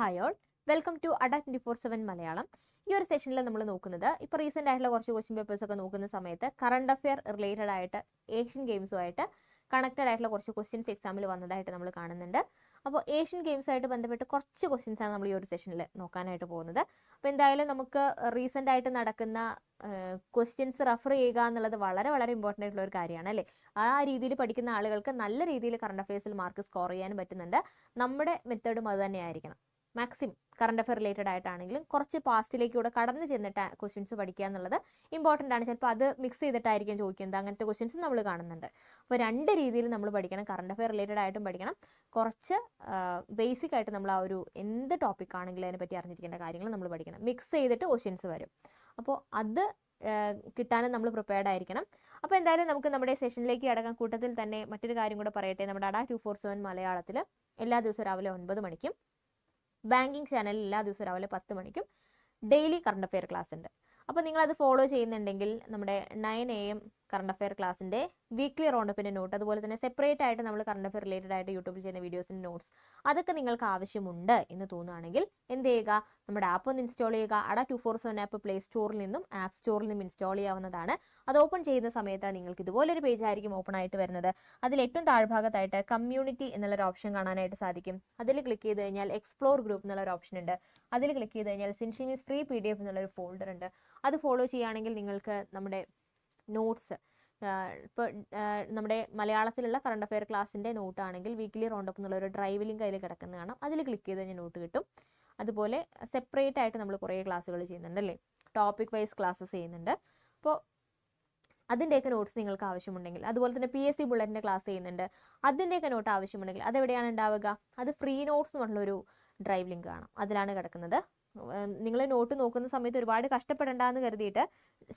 Hi all welcome to Adda twenty four seven Malayalam. ഈ ഒരു സെഷനിൽ നമ്മൾ നോക്കുന്നത് ഇപ്പോൾ റീസെന്റ് ആയിട്ടുള്ള കുറച്ച് ക്വസ്റ്റ്യൻ പേപ്പേഴ്സ് ഒക്കെ നോക്കുന്ന സമയത്ത് കറണ്ട് അഫെയർ റിലേറ്റഡ് ആയിട്ട് ഏഷ്യൻ ഗെയിംസുമായിട്ട് കണക്റ്റഡ് ആയിട്ടുള്ള കുറച്ച് ക്വസ്റ്റ്യൻസ് എക്സാമിൽ വന്നതായിട്ട് നമ്മൾ കാണുന്നുണ്ട്. അപ്പോൾ ഏഷ്യൻ ഗെയിംസുമായിട്ട് ബന്ധപ്പെട്ട് കുറച്ച് ക്വസ്റ്റ്യൻസ് ആണ് നമ്മൾ ഈ ഒരു സെഷനിൽ നോക്കാനായിട്ട് പോകുന്നത്. അപ്പോൾ എന്തായാലും നമുക്ക് റീസെന്റ് ആയിട്ട് നടക്കുന്ന ക്വസ്റ്റ്യൻസ് റെഫർ ചെയ്യുക എന്നുള്ളത് വളരെ വളരെ ഇമ്പോർട്ടന്റ് ആയിട്ടുള്ള ഒരു കാര്യമാണ് അല്ലേ? ആ രീതിയിൽ പഠിക്കുന്ന ആളുകൾക്ക് നല്ല രീതിയിൽ കറണ്ട് അഫയേഴ്സിൽ മാർക്ക് സ്കോർ ചെയ്യാനും പറ്റുന്നുണ്ട്. നമ്മുടെ മെത്തേഡും അത് തന്നെയായിരിക്കണം. മാക്സിമം കറണ്ട് അഫയർ റിലേറ്റഡ് ആയിട്ടാണെങ്കിലും കുറച്ച് പാസ്റ്റിലേക്ക് കൂടെ കടന്നു ചെന്നിട്ട് ക്വസ്റ്റ്യൻസ് പഠിക്കുക എന്നുള്ളത് ഇമ്പോർട്ടന്റ് ആണ്. ചിലപ്പോൾ അത് മിക്സ് ചെയ്തിട്ടായിരിക്കും ചോദിക്കുന്നത് അങ്ങനത്തെ ക്വസ്റ്റ്യൻസ് നമ്മൾ കാണുന്നുണ്ട്. അപ്പോൾ രണ്ട് രീതിയിൽ നമ്മൾ പഠിക്കണം. കറണ്ട് അഫയർ റിലേറ്റഡ് ആയിട്ടും പഠിക്കണം. കുറച്ച് ബേസിക് ആയിട്ട് നമ്മൾ ആ ഒരു എന്ത് ടോപ്പിക് ആണെങ്കിലും അതിനെപ്പറ്റി അറിഞ്ഞിരിക്കേണ്ട കാര്യങ്ങൾ നമ്മൾ പഠിക്കണം. മിക്സ് ചെയ്തിട്ട് ക്വസ്റ്റ്യൻസ് വരും. അപ്പോൾ അത് കിട്ടാനും നമ്മൾ പ്രിപ്പയർഡ് ആയിരിക്കണം. അപ്പോൾ എന്തായാലും നമുക്ക് നമ്മുടെ സെഷനിലേക്ക് അടക്കാൻ കൂട്ടത്തിൽ തന്നെ മറ്റൊരു കാര്യം കൂടെ പറയട്ടെ. നമ്മുടെ അടാ ടു ഫോർ സെവൻ മലയാളത്തിൽ എല്ലാ ദിവസവും രാവിലെ ഒൻപത് മണിക്കും ബാങ്കിങ് ചാനലിൽ എല്ലാ ദിവസവും രാവിലെ പത്ത് മണിക്കും ഡെയിലി കറണ്ട് അഫെയർ ക്ലാസ് ഉണ്ട് അപ്പോൾ നിങ്ങളത് ഫോളോ ചെയ്യുന്നുണ്ടെങ്കിൽ നമ്മുടെ nine A M current affair ക്ലാസ്സിന്റെ വീക്ക്ലി റൗണ്ടപ്പിന്റെ നോട്ട് അതുപോലെ തന്നെ സെപ്പറേറ്റ് ആയിട്ട് നമ്മൾ കറണ്ട് അഫെയർ റിലേറ്റഡ് ആയിട്ട് യൂട്യൂബിൽ ചെയ്യുന്ന വീഡിയോസിന്റെ നോട്ട്സ് അതൊക്കെ നിങ്ങൾക്ക് ആവശ്യമുണ്ട് എന്ന് തോന്നുകയാണെങ്കിൽ എന്ത് ചെയ്യുക? നമ്മുടെ ആപ്പ് ഒന്ന് ഇൻസ്റ്റാൾ ചെയ്യുക. Adda two four seven app play സ്റ്റോറിൽ നിന്നും ആപ്പ് സ്റ്റോറിൽ നിന്നും ഇൻസ്റ്റാൾ ചെയ്യാവുന്നതാണ്. അത് ഓപ്പൺ ചെയ്യുന്ന സമയത്ത് നിങ്ങൾക്ക് ഇതുപോലൊരു പേജ് ആയിരിക്കും ഓപ്പൺ ആയിട്ട് വരുന്നത്. അതിൽ ഏറ്റവും താഴ്ഭാഗത്തായിട്ട് കമ്മ്യൂണിറ്റി എന്നുള്ളൊരു ഓപ്ഷൻ കാണാനായിട്ട് സാധിക്കും. അതിൽ ക്ലിക്ക് ചെയ്ത് കഴിഞ്ഞാൽ എക്സ്പ്ലോർ ഗ്രൂപ്പ് എന്നുള്ളൊരു ഓപ്ഷൻ ഉണ്ട്. അതിൽ ക്ലിക്ക് ചെയ്ത് കഴിഞ്ഞാൽ സിൻഷിമീസ് ഫ്രീ പി ഡി എഫ് എന്നുള്ളൊരു ഫോൾഡർ ഉണ്ട്. അത് ഫോളോ ചെയ്യുകയാണെങ്കിൽ നിങ്ങൾക്ക് നമ്മുടെ നോട്ട്സ്. ഇപ്പോൾ നമ്മുടെ മലയാളത്തിലുള്ള കറണ്ട് അഫെയർ ക്ലാസ്സിന്റെ നോട്ടാണെങ്കിൽ വീക്ക്ലി റൗണ്ടപ്പ് എന്നുള്ള ഒരു ഡ്രൈവ് ലിങ്ക് അതിൽ കിടക്കുന്ന കാണാം. അതിൽ ക്ലിക്ക് ചെയ്ത് കഴിഞ്ഞാൽ നോട്ട് കിട്ടും. അതുപോലെ സെപ്പറേറ്റ് ആയിട്ട് നമ്മൾ കുറേ ക്ലാസ്സുകൾ ചെയ്യുന്നുണ്ട് അല്ലേ? ടോപ്പിക് വൈസ് ക്ലാസ്സസ് ചെയ്യുന്നുണ്ട്. അപ്പോൾ അതിന്റെയൊക്കെ നോട്ട്സ് നിങ്ങൾക്ക് ആവശ്യമുണ്ടെങ്കിൽ അതുപോലെ തന്നെ പി എസ് സി ബുള്ളറ്റിന്റെ ക്ലാസ് ചെയ്യുന്നുണ്ട്. അതിന്റെയൊക്കെ നോട്ട് ആവശ്യമുണ്ടെങ്കിൽ അതെവിടെയാണ് ഉണ്ടാവുക? അത് ഫ്രീ നോട്ട്സ് എന്നുള്ളൊരു ഡ്രൈവ് ലിങ്ക് കാണാം. അതിലാണ് കിടക്കുന്നത്. നിങ്ങൾ നോട്ട് നോക്കുന്ന സമയത്ത് ഒരുപാട് കഷ്ടപ്പെടേണ്ടെന്ന് കരുതിയിട്ട്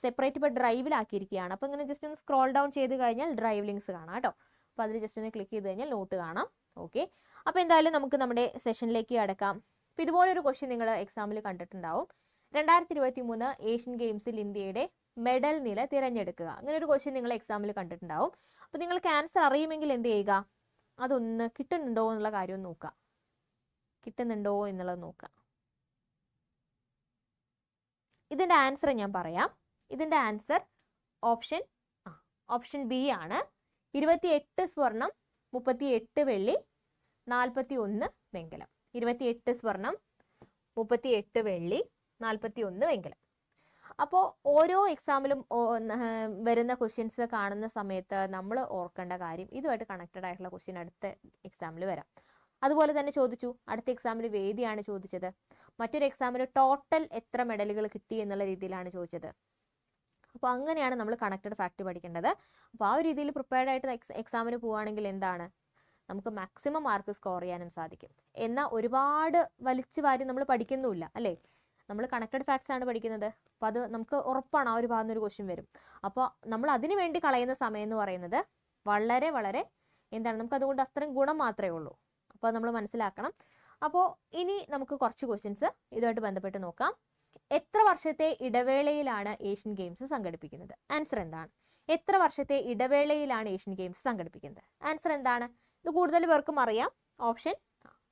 സെപ്പറേറ്റ് ഇപ്പോൾ ഡ്രൈവിലാക്കിയിരിക്കുകയാണ് അപ്പോൾ ഇങ്ങനെ ജസ്റ്റ് ഒന്ന് സ്ക്രോൾ ഡൗൺ ചെയ്ത് കഴിഞ്ഞാൽ ഡ്രൈവ് ലിങ്ക്സ് കാണാം കേട്ടോ. അപ്പോൾ അതിൽ ജസ്റ്റ് ഒന്ന് ക്ലിക്ക് ചെയ്ത് കഴിഞ്ഞാൽ നോട്ട് കാണാം. ഓക്കെ അപ്പോൾ എന്തായാലും നമുക്ക് നമ്മുടെ സെഷനിലേക്ക് അടക്കാം അപ്പോൾ ഇതുപോലെ ഒരു ക്വസ്റ്റ്യൻ നിങ്ങൾ എക്സാമിൽ കണ്ടിട്ടുണ്ടാവും. രണ്ടായിരത്തി ഇരുപത്തി മൂന്ന് ഏഷ്യൻ ഗെയിംസിൽ ഇന്ത്യയുടെ മെഡൽ നില തിരഞ്ഞെടുക്കുക. അങ്ങനെ ഒരു ക്വസ്റ്റ്യൻ നിങ്ങൾ എക്സാമിൽ കണ്ടിട്ടുണ്ടാവും. അപ്പോൾ നിങ്ങൾക്ക് ആൻസർ അറിയുമെങ്കിൽ എന്ത് ചെയ്യുക? അതൊന്ന് കിട്ടുന്നുണ്ടോ എന്നുള്ള കാര്യം നോക്കുക. കിട്ടുന്നുണ്ടോ എന്നുള്ളത് നോക്കുക. ഇതിന്റെ ആൻസർ ഞാൻ പറയാം. ഇതിന്റെ ആൻസർ ഓപ്ഷൻ ഓപ്ഷൻ ബി ആണ്. ഇരുപത്തി എട്ട് സ്വർണം മുപ്പത്തി എട്ട് വെള്ളി നാൽപ്പത്തി ഒന്ന് വെങ്കലം. ഇരുപത്തി എട്ട് സ്വർണം മുപ്പത്തി എട്ട് വെള്ളി നാൽപ്പത്തി ഒന്ന് വെങ്കലം. അപ്പോൾ ഓരോ എക്സാമിലും വരുന്ന ക്വസ്റ്റ്യൻസ് കാണുന്ന സമയത്ത് നമ്മൾ ഓർക്കേണ്ട കാര്യം ഇതുമായിട്ട് കണക്റ്റഡ് ആയിട്ടുള്ള ക്വസ്റ്റ്യൻ അടുത്ത എക്സാമിൽ വരാം. അതുപോലെ തന്നെ ചോദിച്ചു അടുത്ത എക്സാമിൽ വേദിയാണ് ചോദിച്ചത്. മറ്റൊരു എക്സാമിൽ ടോട്ടൽ എത്ര മെഡലുകൾ കിട്ടി എന്നുള്ള രീതിയിലാണ് ചോദിച്ചത്. അപ്പോൾ അങ്ങനെയാണ് നമ്മൾ കണക്റ്റഡ് ഫാക്ട് പഠിക്കേണ്ടത്. അപ്പോൾ ആ ഒരു രീതിയിൽ പ്രിപ്പയർഡ് ആയിട്ട് എക്സാമിന് പോവുകയാണെങ്കിൽ എന്താണ്? നമുക്ക് മാക്സിമം മാർക്ക് സ്കോർ ചെയ്യാനും സാധിക്കും. എന്നാൽ ഒരുപാട് വലിച്ചു വാരി നമ്മൾ പഠിക്കുന്നുമില്ല അല്ലേ? നമ്മൾ കണക്റ്റഡ് ഫാക്ട്സ് ആണ് പഠിക്കുന്നത്. അപ്പോൾ അത് നമുക്ക് ഉറപ്പാണ് ആ ഒരു ഭാഗത്ത് ഒരു ക്വസ്റ്റ്യൻ വരും. അപ്പോൾ നമ്മൾ അതിനു വേണ്ടി കളയുന്ന സമയം എന്ന് പറയുന്നത് വളരെ വളരെ എന്താണ്? നമുക്ക് അതുകൊണ്ട് അത്രയും ഗുണം മാത്രമേ ഉള്ളൂ. അപ്പോൾ നമ്മൾ മനസ്സിലാക്കണം. അപ്പോൾ ഇനി നമുക്ക് കുറച്ച് ക്വസ്റ്റ്യൻസ് ഇതുമായിട്ട് ബന്ധപ്പെട്ട് നോക്കാം. എത്ര വർഷത്തെ ഇടവേളയിലാണ് ഏഷ്യൻ ഗെയിംസ് സംഘടിപ്പിക്കുന്നത്? ആൻസർ എന്താണ്? എത്ര വർഷത്തെ ഇടവേളയിലാണ് ഏഷ്യൻ ഗെയിംസ് സംഘടിപ്പിക്കുന്നത്? ആൻസർ എന്താണ്? ഇത് കൂടുതൽ പേർക്കും അറിയാം. ഓപ്ഷൻ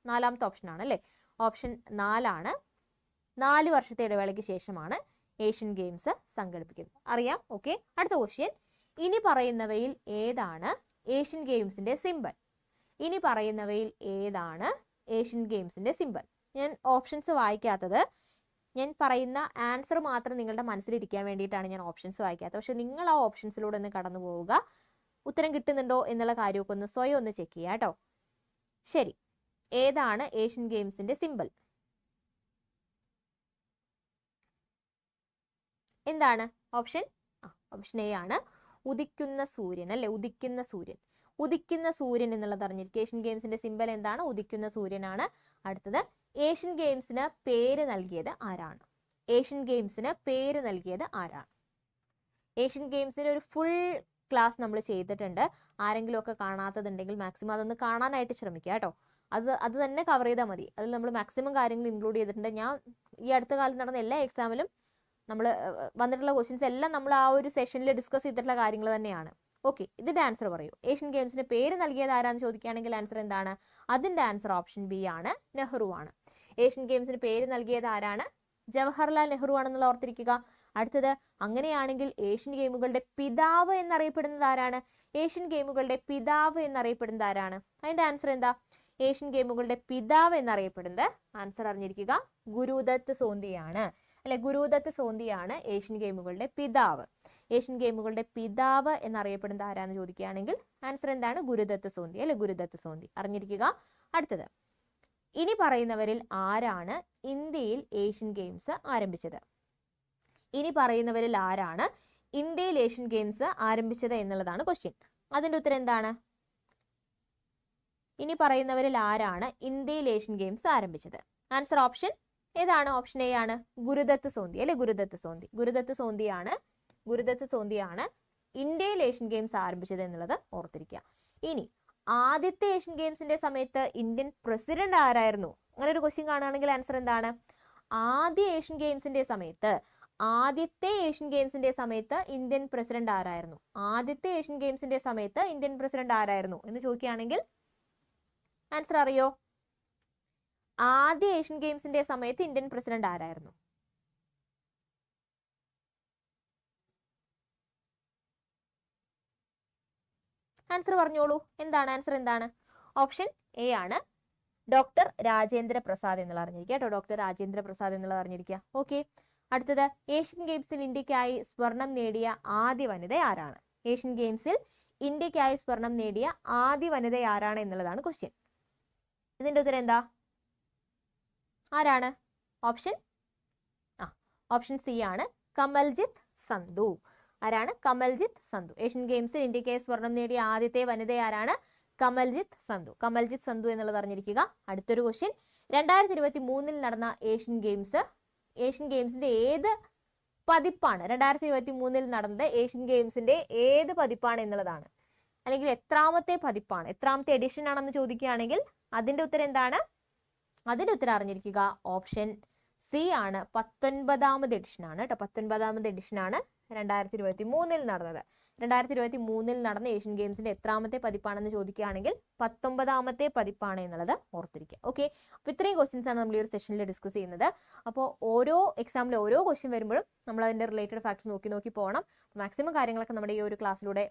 നാലാമത്തെ ഓപ്ഷൻ ആണ് അല്ലേ? ഓപ്ഷൻ നാലാണ്. നാല് വർഷത്തെ ഇടവേളയ്ക്ക് ശേഷമാണ് ഏഷ്യൻ ഗെയിംസ് സംഘടിപ്പിക്കുന്നത്. അറിയാം? ഓക്കെ അടുത്ത ക്വസ്റ്റ്യൻ ഇനി പറയുന്നവയിൽ ഏതാണ് ഏഷ്യൻ ഗെയിംസിന്റെ സിമ്പൽ ഇനി പറയുന്നവയിൽ ഏതാണ് ഏഷ്യൻ ഗെയിംസിന്റെ സിമ്പൽ? ഞാൻ ഓപ്ഷൻസ് വായിക്കാത്തത്. ഞാൻ പറയുന്ന ആൻസർ മാത്രം നിങ്ങളുടെ മനസ്സിലിരിക്കാൻ വേണ്ടിയിട്ടാണ് ഞാൻ ഓപ്ഷൻസ് വായിക്കാത്തത്. പക്ഷെ നിങ്ങൾ ആ ഓപ്ഷൻസിലൂടെ ഒന്ന് കടന്നു പോവുക. ഉത്തരം കിട്ടുന്നുണ്ടോ എന്നുള്ള കാര്യമൊക്കെ ഒന്ന് സ്വയം ഒന്ന് ചെക്ക് ചെയ്യുക കേട്ടോ. ശരി. ഏതാണ് ഏഷ്യൻ ഗെയിംസിന്റെ സിമ്പൽ? എന്താണ്? ഓപ്ഷൻ? ആ ഓപ്ഷൻ എ ആണ്. ഉദിക്കുന്ന സൂര്യൻ അല്ലെ? ഉദിക്കുന്ന സൂര്യൻ. ഉദിക്കുന്ന സൂര്യൻ എന്നുള്ളത് അറിഞ്ഞിരിക്കും ഏഷ്യൻ ഗെയിംസിന്റെ സിമ്പൽ എന്താണ്? ഉദിക്കുന്ന സൂര്യനാണ്. അടുത്തത് ഏഷ്യൻ ഗെയിംസിന് പേര് നൽകിയത് ആരാണ്? ഏഷ്യൻ ഗെയിംസിന് പേര് നൽകിയത് ആരാണ്? ഏഷ്യൻ ഗെയിംസിന് ഒരു ഫുൾ ക്ലാസ് നമ്മൾ ചെയ്തിട്ടുണ്ട്. ആരെങ്കിലും ഒക്കെ കാണാത്തതുണ്ടെങ്കിൽ മാക്സിമം അതൊന്ന് കാണാനായിട്ട് ശ്രമിക്കുക കേട്ടോ. അത് അത് തന്നെ കവർ ചെയ്താൽ മതി. അതിൽ നമ്മൾ മാക്സിമം കാര്യങ്ങൾ ഇൻക്ലൂഡ് ചെയ്തിട്ടുണ്ട്. ഞാൻ ഈ അടുത്ത കാലത്ത് നടന്ന എല്ലാ എക്സാമിലും നമ്മൾ വന്നിട്ടുള്ള ക്വസ്റ്റ്യൻസ് എല്ലാം നമ്മൾ ആ ഒരു സെഷനിൽ ഡിസ്കസ് ചെയ്തിട്ടുള്ള കാര്യങ്ങൾ തന്നെയാണ്. ഓക്കെ ഇതിന്റെ ആൻസർ പറയൂ. ഏഷ്യൻ ഗെയിംസിന് പേര് നൽകിയത് ആരാന്ന് ചോദിക്കുകയാണെങ്കിൽ ആൻസർ എന്താണ്? അതിന്റെ ആൻസർ ഓപ്ഷൻ ബി ആണ് നെഹ്റു ആണ്. ഏഷ്യൻ ഗെയിംസിന് പേര് നൽകിയത് ആരാണ്? ജവഹർലാൽ നെഹ്റു ആണെന്നുള്ള ഓർത്തിരിക്കുക. അടുത്തത് അങ്ങനെയാണെങ്കിൽ ഏഷ്യൻ ഗെയിമുകളുടെ പിതാവ് എന്നറിയപ്പെടുന്നത് ആരാണ്? ഏഷ്യൻ ഗെയിമുകളുടെ പിതാവ് എന്നറിയപ്പെടുന്നത് ആരാണ്? അതിന്റെ ആൻസർ എന്താ? ഏഷ്യൻ ഗെയിമുകളുടെ പിതാവ് എന്നറിയപ്പെടുന്നത് ആൻസർ അറിഞ്ഞിരിക്കുക. ഗുരുദത്ത് സോന്തിയാണ്. അല്ലെ ഗുരുദത്ത് സോന്തിയാണ് ഏഷ്യൻ ഗെയിമുകളുടെ പിതാവ്. ഏഷ്യൻ ഗെയിമുകളുടെ പിതാവ് എന്നറിയപ്പെടുന്നത് ആരാന്ന് ചോദിക്കുകയാണെങ്കിൽ ആൻസർ എന്താണ്? ഗുരുദത്ത് സോന്തി അല്ലെ? ഗുരുദത്ത് സോന്തി. അറിഞ്ഞിരിക്കുക. അടുത്തത്. ഇനി പറയുന്നവരിൽ ആരാണ് ഇന്ത്യയിൽ ഏഷ്യൻ ഗെയിംസ് ആരംഭിച്ചത്? ഇനി പറയുന്നവരിൽ ആരാണ് ഇന്ത്യയിൽ ഏഷ്യൻ ഗെയിംസ് ആരംഭിച്ചത് എന്നുള്ളതാണ് ക്വസ്റ്റ്യൻ അതിന്റെ ഉത്തരം എന്താണ്? ഇനി പറയുന്നവരിൽ ആരാണ് ഇന്ത്യയിൽ ഏഷ്യൻ ഗെയിംസ് ആരംഭിച്ചത്? ആൻസർ ഓപ്ഷൻ ഏതാണ്? ഓപ്ഷൻ എ ആണ്. ഗുരുദത്ത് സോന്തി അല്ലെ? ഗുരുദത്ത് സോന്തി. ഗുരുദത്ത് സോന്തിയാണ് ഗുരുദത്ത് സോന്തിയാണ് ഇന്ത്യയിൽ ഏഷ്യൻ ഗെയിംസ് ആരംഭിച്ചത് എന്നുള്ളത് ഓർത്തിരിക്കുക. ഇനി ആദ്യത്തെ ഏഷ്യൻ ഗെയിംസിന്റെ സമയത്ത് ഇന്ത്യൻ പ്രസിഡന്റ് ആരായിരുന്നു? അങ്ങനെ ഒരു ക്വസ്റ്റ്യൻ കാണുകയാണെങ്കിൽ ആൻസർ എന്താണ്? ആദ്യ ഏഷ്യൻ ഗെയിംസിന്റെ സമയത്ത് ആദ്യത്തെ ഏഷ്യൻ ഗെയിംസിന്റെ സമയത്ത് ഇന്ത്യൻ പ്രസിഡന്റ് ആരായിരുന്നു? ആദ്യത്തെ ഏഷ്യൻ ഗെയിംസിന്റെ സമയത്ത് ഇന്ത്യൻ പ്രസിഡന്റ് ആരായിരുന്നു എന്ന് ചോദിക്കുകയാണെങ്കിൽ ആൻസർ അറിയോ? ആദ്യ ഏഷ്യൻ ഗെയിംസിന്റെ സമയത്ത് ഇന്ത്യൻ പ്രസിഡന്റ് ആരായിരുന്നു? ആൻസർ പറഞ്ഞോളൂ. എന്താണ് ആൻസർ എന്താണ്? ഓപ്ഷൻ എ ആണ്. ഡോക്ടർ രാജേന്ദ്ര പ്രസാദ് എന്നുള്ള അറിഞ്ഞിരിക്കുക കേട്ടോ. ഡോക്ടർ രാജേന്ദ്ര പ്രസാദ് എന്നുള്ളത് അറിഞ്ഞിരിക്കുക. ഓക്കെ അടുത്തത് ഏഷ്യൻ ഗെയിംസിൽ ഇന്ത്യക്കായി സ്വർണം നേടിയ ആദ്യ വനിത ആരാണ്? ഏഷ്യൻ ഗെയിംസിൽ ഇന്ത്യക്കായി സ്വർണം നേടിയ ആദ്യ വനിത ആരാണ് എന്നുള്ളതാണ് ക്വസ്റ്റ്യൻ ഇതിന്റെ ഉത്തരം എന്താ? ആരാണ്? ഓപ്ഷൻ ആ ഓപ്ഷൻ സി ആണ്. കമൽജിത്ത് സന്ധു. ആരാണ്? കമൽജിത്ത് സന്ധു. ഏഷ്യൻ ഗെയിംസിൽ ഇന്ത്യക്കായി സ്വർണം നേടിയ ആദ്യത്തെ വനിത ആരാണ്? കമൽജിത്ത് സന്ധു. കമൽജിത്ത് സന്ധു എന്നുള്ളത് അറിഞ്ഞിരിക്കുക. അടുത്തൊരു ക്വസ്റ്റ്യൻ രണ്ടായിരത്തി ഇരുപത്തി മൂന്നിൽ നടന്ന ഏഷ്യൻ ഗെയിംസ് ഏഷ്യൻ ഗെയിംസിന്റെ ഏത് പതിപ്പാണ്? രണ്ടായിരത്തി ഇരുപത്തി മൂന്നിൽ നടന്നത് ഏഷ്യൻ ഗെയിംസിന്റെ ഏത് പതിപ്പാണ് എന്നുള്ളതാണ്. അല്ലെങ്കിൽ എത്രാമത്തെ പതിപ്പാണ്? എത്രാമത്തെ എഡിഷൻ ആണെന്ന് ചോദിക്കുകയാണെങ്കിൽ അതിന്റെ ഉത്തരം എന്താണ്? അതിന്റെ ഉത്തരം അറിഞ്ഞിരിക്കുക. ഓപ്ഷൻ സി ആണ്. പത്തൊൻപതാമത് എഡിഷൻ ആണ് കേട്ടോ. പത്തൊൻപതാമത് എഡിഷൻ ആണ്. രണ്ടായിരത്തി ഇരുപത്തി മൂന്നിൽ നടന്നത്. രണ്ടായിരത്തി ഇരുപത്തി മൂന്നിൽ നടന്ന ഏഷ്യൻ ഗെയിംസിന്റെ എത്രാമത്തെ പതിപ്പാണെന്ന് ചോദിക്കുകയാണെങ്കിൽ പത്തൊമ്പതാമത്തെ പതിപ്പാണ് എന്നുള്ളത് ഓർത്തിരിക്കുക. ഓക്കെ അപ്പോൾ ഇത്രയും ക്വസ്റ്റ്യൻസ് ആണ് നമ്മൾ ഈ ഒരു സെഷനിൽ ഡിസ്കസ് ചെയ്യുന്നത്. അപ്പോൾ ഓരോ എക്സാമിലെ ഓരോ ക്വസ്റ്റ്യൻ വരുമ്പോഴും നമ്മൾ അതിന്റെ റിലേറ്റഡ് ഫാക്ട്സ് നോക്കി നോക്കി പോകണം. മാക്സിമം കാര്യങ്ങളൊക്കെ നമ്മുടെ ഈ ഒരു ക്ലാസ്സിലൂടെ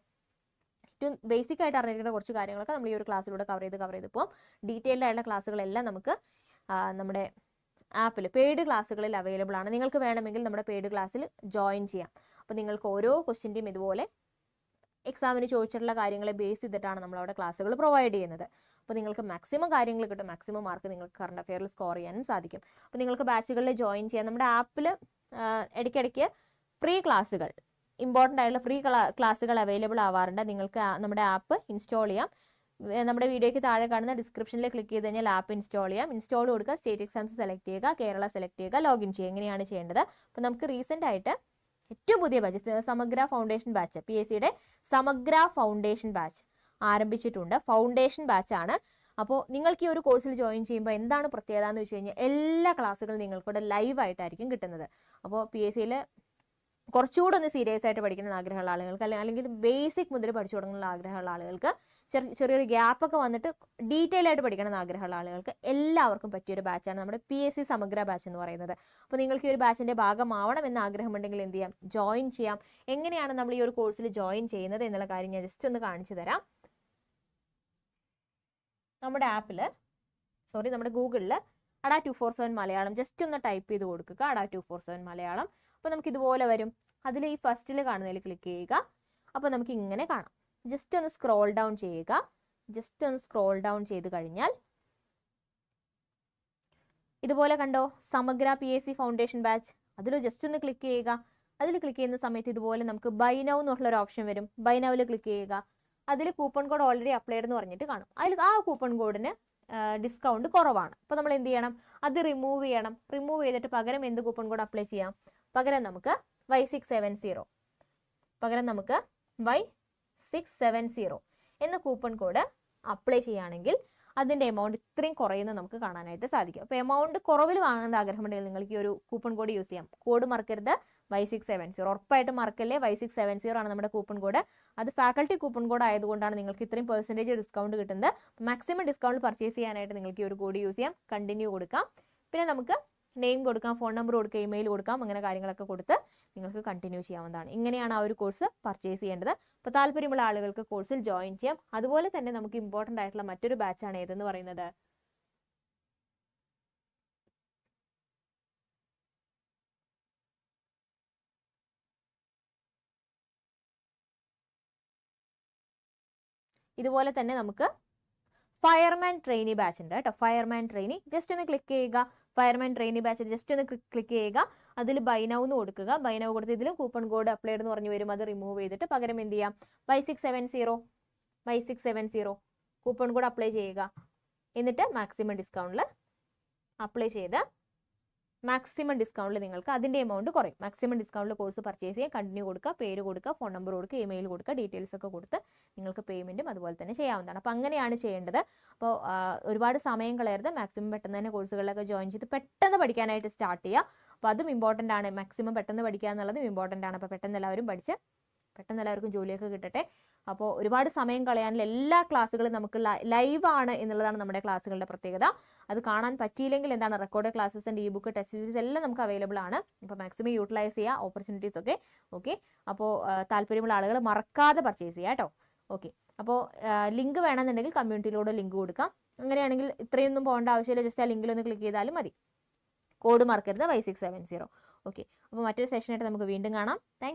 ഏറ്റവും ബേസിക് ആയിട്ട് അറിഞ്ഞിരിക്കുന്ന കുറച്ച് കാര്യങ്ങളൊക്കെ നമ്മൾ ഈ ഒരു ക്ലാസ്സിലൂടെ കവർ ചെയ്ത് കവർ ചെയ്ത് പോകും ഡീറ്റെയിൽഡ് ആയിട്ടുള്ള ക്ലാസ്സുകളെല്ലാം നമുക്ക് നമ്മുടെ ആപ്പിൽ പെയ്ഡ് ക്ലാസ്സുകളിൽ അവൈലബിൾ ആണ്. നിങ്ങൾക്ക് വേണമെങ്കിൽ നമ്മുടെ പെയ്ഡ് ക്ലാസ്സിൽ ജോയിൻ ചെയ്യാം. അപ്പോൾ നിങ്ങൾക്ക് ഓരോ ക്വസ്റ്റ്യന്റെയും ഇതുപോലെ എക്സാമിന് ചോദിച്ചിട്ടുള്ള കാര്യങ്ങളെ ബേസ് ചെയ്തിട്ടാണ് നമ്മൾ അവിടെ ക്ലാസ്സുകൾ പ്രൊവൈഡ് ചെയ്യുന്നത്. അപ്പോൾ നിങ്ങൾക്ക് മാക്സിമം കാര്യങ്ങൾ കിട്ടും. മാക്സിമം മാർക്ക് നിങ്ങൾക്ക് കറണ്ട് അഫെയറിൽ സ്കോർ ചെയ്യാനും സാധിക്കും. അപ്പോൾ നിങ്ങൾക്ക് ബാച്ചുകളിൽ ജോയിൻ ചെയ്യാം. നമ്മുടെ ആപ്പിൽ ഇടയ്ക്കിടയ്ക്ക് ഫ്രീ ക്ലാസ്സുകൾ ഇമ്പോർട്ടന്റ് ആയിട്ടുള്ള ഫ്രീ ക്ലാസ്സുകൾ അവൈലബിൾ ആവാറുണ്ട്. നിങ്ങൾക്ക് നമ്മുടെ ആപ്പ് ഇൻസ്റ്റാൾ ചെയ്യാം. നമ്മുടെ വീഡിയോയ്ക്ക് താഴെ കാണുന്ന ഡിസ്ക്രിപ്ഷനിൽ ക്ലിക്ക് ചെയ്ത് കഴിഞ്ഞാൽ ആപ്പ് ഇൻസ്റ്റാൾ ചെയ്യാം. ഇൻസ്റ്റാൾ കൊടുക്കുക സ്റ്റേറ്റ് എക്സാംസ് സെലക്ട് ചെയ്യുക കേരള സെലക്ട് ചെയ്യുക ലോഗിൻ ചെയ്യുക. എങ്ങനെയാണ് ചെയ്യേണ്ടത്. അപ്പോൾ നമുക്ക് റീസെന്റ് ആയിട്ട് ഏറ്റവും പുതിയ ബാച്ച് സമഗ്ര ഫൗണ്ടേഷൻ ബാച്ച് പി എസ് സിയുടെ സമഗ്ര ഫൗണ്ടേഷൻ ബാച്ച് ആരംഭിച്ചിട്ടുണ്ട്. ഫൗണ്ടേഷൻ ബാച്ച് ആണ്. അപ്പോൾ നിങ്ങൾക്ക് ഈ ഒരു കോഴ്സിൽ ജോയിൻ ചെയ്യുമ്പോൾ എന്താണ് പ്രത്യേകത എന്ന് വെച്ച് കഴിഞ്ഞാൽ എല്ലാ ക്ലാസ്സുകളും നിങ്ങൾക്കൂടെ ലൈവായിട്ടായിരിക്കും കിട്ടുന്നത്. അപ്പോൾ പി എസ് സിയിൽ കുറച്ചുകൂടെ ഒന്ന് സീരിയസ് ആയിട്ട് പഠിക്കണം ആഗ്രഹമുള്ള ആളുകൾക്ക് അല്ലെങ്കിൽ അല്ലെങ്കിൽ ബേസിക് മുതൽ പഠിച്ചു തുടങ്ങുന്ന ആഗ്രഹമുള്ള ആളുകൾക്ക് ചെറിയ ചെറിയൊരു ഗ്യാപ്പൊക്കെ വന്നിട്ട് ഡീറ്റെയിൽ ആയിട്ട് പഠിക്കണമെന്ന് ആഗ്രഹമുള്ള ആളുകൾക്ക് എല്ലാവർക്കും പറ്റിയൊരു ബാച്ചാണ് നമ്മുടെ P S C Samagra batch എന്ന് പറയുന്നത്. അപ്പോൾ നിങ്ങൾക്ക് ഈ ഒരു ബാച്ചിന്റെ ഭാഗമാവണം എന്ന് ആഗ്രഹമുണ്ടെങ്കിൽ എന്ത് ചെയ്യാം? ജോയിൻ ചെയ്യാം. എങ്ങനെയാണ് നമ്മൾ ഈ ഒരു കോഴ്സിൽ ജോയിൻ ചെയ്യുന്നത് എന്നുള്ള കാര്യം ഞാൻ ജസ്റ്റ് ഒന്ന് കാണിച്ചു തരാം. നമ്മുടെ ആപ്പിൽ സോറി നമ്മുടെ ഗൂഗിളിൽ Adda two four seven Malayalam. Just ഒന്ന് ടൈപ്പ് ചെയ്ത് കൊടുക്കുക. അടാ ടു ഫോർ സെവൻ മലയാളം. അപ്പോൾ നമുക്ക് ഇതുപോലെ വരും. അതിൽ ഈ ഫസ്റ്റിൽ കാണുന്നതിൽ ക്ലിക്ക് ചെയ്യുക. അപ്പോൾ നമുക്ക് ഇങ്ങനെ കാണാം. ജസ്റ്റ് ഒന്ന് സ്ക്രോൾ ഡൗൺ ചെയ്യുക. ജസ്റ്റ് ഒന്ന് സ്ക്രോൾ ഡൗൺ ചെയ്ത് കഴിഞ്ഞാൽ ഇതുപോലെ കണ്ടോ? Samagra P S C foundation batch അതിൽ ജസ്റ്റ് ഒന്ന് ക്ലിക്ക് ചെയ്യുക. അതിൽ ക്ലിക്ക് ചെയ്യുന്ന സമയത്ത് ഇതുപോലെ നമുക്ക് ബൈ നൗ എന്നുള്ള ഓപ്ഷൻ വരും. ബൈ ക്ലിക്ക് ചെയ്യുക. അതിൽ കൂപ്പൺ കോഡ് ഓൾറെഡി അപ്ലൈഡ് എന്ന് പറഞ്ഞിട്ട് കാണും. അതിൽ ആ കൂപ്പൺ കോഡിന് ഡിസ്കൗണ്ട് കുറവാണ്. അപ്പോൾ നമ്മൾ എന്ത് ചെയ്യണം? അത് റിമൂവ് ചെയ്യണം. റിമൂവ് ചെയ്തിട്ട് പകരം എന്ത് കൂപ്പൺ കോഡ് അപ്ലൈ ചെയ്യാം? പകരം നമുക്ക് വൈ സിക്സ് സെവൻ സീറോ പകരം നമുക്ക് വൈ സിക്സ് സെവൻ സീറോ എന്ന കൂപ്പൺ കോഡ് അപ്ലൈ ചെയ്യുകയാണെങ്കിൽ അതിന്റെ എമൗണ്ട് ഇത്രയും കുറയുന്നത് നമുക്ക് കാണാനായിട്ട് സാധിക്കും. അപ്പോൾ എമൗണ്ട് കുറവിൽ വാങ്ങുന്ന ആഗ്രഹമുണ്ടെങ്കിൽ നിങ്ങൾക്ക് ഈ ഒരു കൂപ്പൺ കോഡ് യൂസ് ചെയ്യാം. കോഡ് മറക്കരുത്. വൈ സിക്സ് സെവൻ സീറോ ഉറപ്പായിട്ടും മറക്കല്ലേ? വൈ സിക്സ് സെവൻ സീറോ ആണ് നമ്മുടെ കൂപ്പൺ കോഡ് അത് ഫാക്കൽറ്റി കൂപ്പൺ കോഡ് ആയതുകൊണ്ടാണ് നിങ്ങൾക്ക് ഇത്രയും പെർസെന്റേജ് ഡിസ്കൗണ്ട് കിട്ടുന്നത്. മാക്സിമം ഡിസ്കൗണ്ട് പർച്ചേസ് ചെയ്യാനായിട്ട് നിങ്ങൾക്ക് ഈ ഒരു കോഡ് യൂസ് ചെയ്യാം. കണ്ടിന്യൂ കൊടുക്കാം. പിന്നെ നമുക്ക് നെയിം കൊടുക്കാം ഫോൺ നമ്പർ കൊടുക്കാം ഇമെയിൽ കൊടുക്കാം അങ്ങനെ കാര്യങ്ങളൊക്കെ കൊടുത്ത് നിങ്ങൾക്ക് കണ്ടിന്യൂ ചെയ്യാവുന്നതാണ്. ഇങ്ങനെയാണ് ആ ഒരു കോഴ്സ് പർച്ചേസ് ചെയ്യേണ്ടത്. അപ്പോൾ താല്പര്യമുള്ള ആളുകൾക്ക് കോഴ്സിൽ ജോയിൻ ചെയ്യാം. അതുപോലെ തന്നെ നമുക്ക് ഇമ്പോർട്ടന്റ് ആയിട്ടുള്ള മറ്റൊരു ബാച്ചാണ് ഏതെന്ന് പറയുന്നത്? ഇതുപോലെ തന്നെ നമുക്ക് ഫയർമാൻ ട്രെയിനി ബാച്ച് ഉണ്ട് കേട്ടോ. ഫയർമാൻ ട്രെയിനി ജസ്റ്റ് ഒന്ന് ക്ലിക്ക് ചെയ്യുക. ഫയർമാൻ ട്രെയിനി ബാച്ചിൽ ജസ്റ്റ് ഒന്ന് ക്ലിക്ക് ചെയ്യുക. അതിൽ ബൈനാവ് എന്ന് കൊടുക്കുക. ബൈനാവ് കൊടുത്ത് ഇതിലും കൂപ്പൺ കോഡ് അപ്ലൈഡ് എന്ന് പറഞ്ഞു വരും. അത് റിമൂവ് ചെയ്തിട്ട് പകരം എന്ത് ചെയ്യാം? Y six seven zero Y six seven zero coupon code apply ചെയ്യുക. എന്നിട്ട് മാക്സിമം ഡിസ്കൗണ്ടിൽ അപ്ലൈ ചെയ്ത് മാക്സിമം ഡിസ്കൗണ്ടിൽ നിങ്ങൾക്ക് അതിന്റെ എമൗണ്ട് കുറയും. മാക്സിമം ഡിസ്കൗണ്ടിൽ കോഴ്സ് പർച്ചേസ് ചെയ്യാൻ കണ്ടിന്യൂ കൊടുക്കുക പേര് കൊടുക്കുക ഫോൺ നമ്പർ കൊടുക്കുക ഇമെയിൽ കൊടുക്കുക ഡീറ്റെയിൽസ് ഒക്കെ കൊടുത്ത് നിങ്ങൾക്ക് പേയ്മെന്റും അതുപോലെ തന്നെ ചെയ്യാവുന്നതാണ്. അപ്പോൾ അങ്ങനെയാണ് ചെയ്യേണ്ടത്. അപ്പോൾ ഒരുപാട് സമയം കളയരുത്. മാക്സിമം പെട്ടെന്ന് തന്നെ കോഴ്സുകളിലൊക്കെ ജോയിൻ ചെയ്ത് പെട്ടെന്ന് പഠിക്കാനായിട്ട് സ്റ്റാർട്ട് ചെയ്യുക. അപ്പോൾ അതും ഇമ്പോർട്ടന്റ് ആണ്. മാക്സിമം പെട്ടെന്ന് പഠിക്കുക എന്നുള്ളതും ഇമ്പോർട്ടന്റ് ആണ്. അപ്പോൾ പെട്ടെന്ന് എല്ലാവരും പഠിച്ച് പെട്ടെന്ന് എല്ലാവർക്കും ജോലിയൊക്കെ കിട്ടട്ടെ. അപ്പോൾ ഒരുപാട് സമയം കളയാനുള്ള എല്ലാ ക്ലാസ്സുകളും നമുക്ക് ലൈവ് ആണ് എന്നുള്ളതാണ് നമ്മുടെ ക്ലാസ്സുകളുടെ പ്രത്യേകത. അത് കാണാൻ പറ്റിയില്ലെങ്കിൽ എന്താണ് record classes and E book test series എല്ലാം നമുക്ക് അവൈലബിൾ ആണ്. അപ്പോൾ മാക്സിമം യൂട്ടിലൈസ് ചെയ്യുക ഓപ്പർച്യൂണിറ്റീസ് ഒക്കെ. ഓക്കെ അപ്പോൾ താല്പര്യമുള്ള ആളുകൾ മറക്കാതെ പർച്ചേസ് ചെയ്യുക കേട്ടോ. ഓക്കെ അപ്പോൾ ലിങ്ക് വേണമെന്നുണ്ടെങ്കിൽ കമ്മ്യൂണിറ്റിയിലൂടെ ലിങ്ക് കൊടുക്കാം. അങ്ങനെയാണെങ്കിൽ ഇത്രയൊന്നും പോകേണ്ട ആവശ്യമില്ല. ജസ്റ്റ് ആ ലിങ്കിൽ ഒന്ന് ക്ലിക്ക് ചെയ്താലും മതി. കോഡ് മറക്കരുത് Y six seven zero okay അപ്പോൾ മറ്റൊരു സെഷനായിട്ട് നമുക്ക് വീണ്ടും കാണാം. താങ്ക്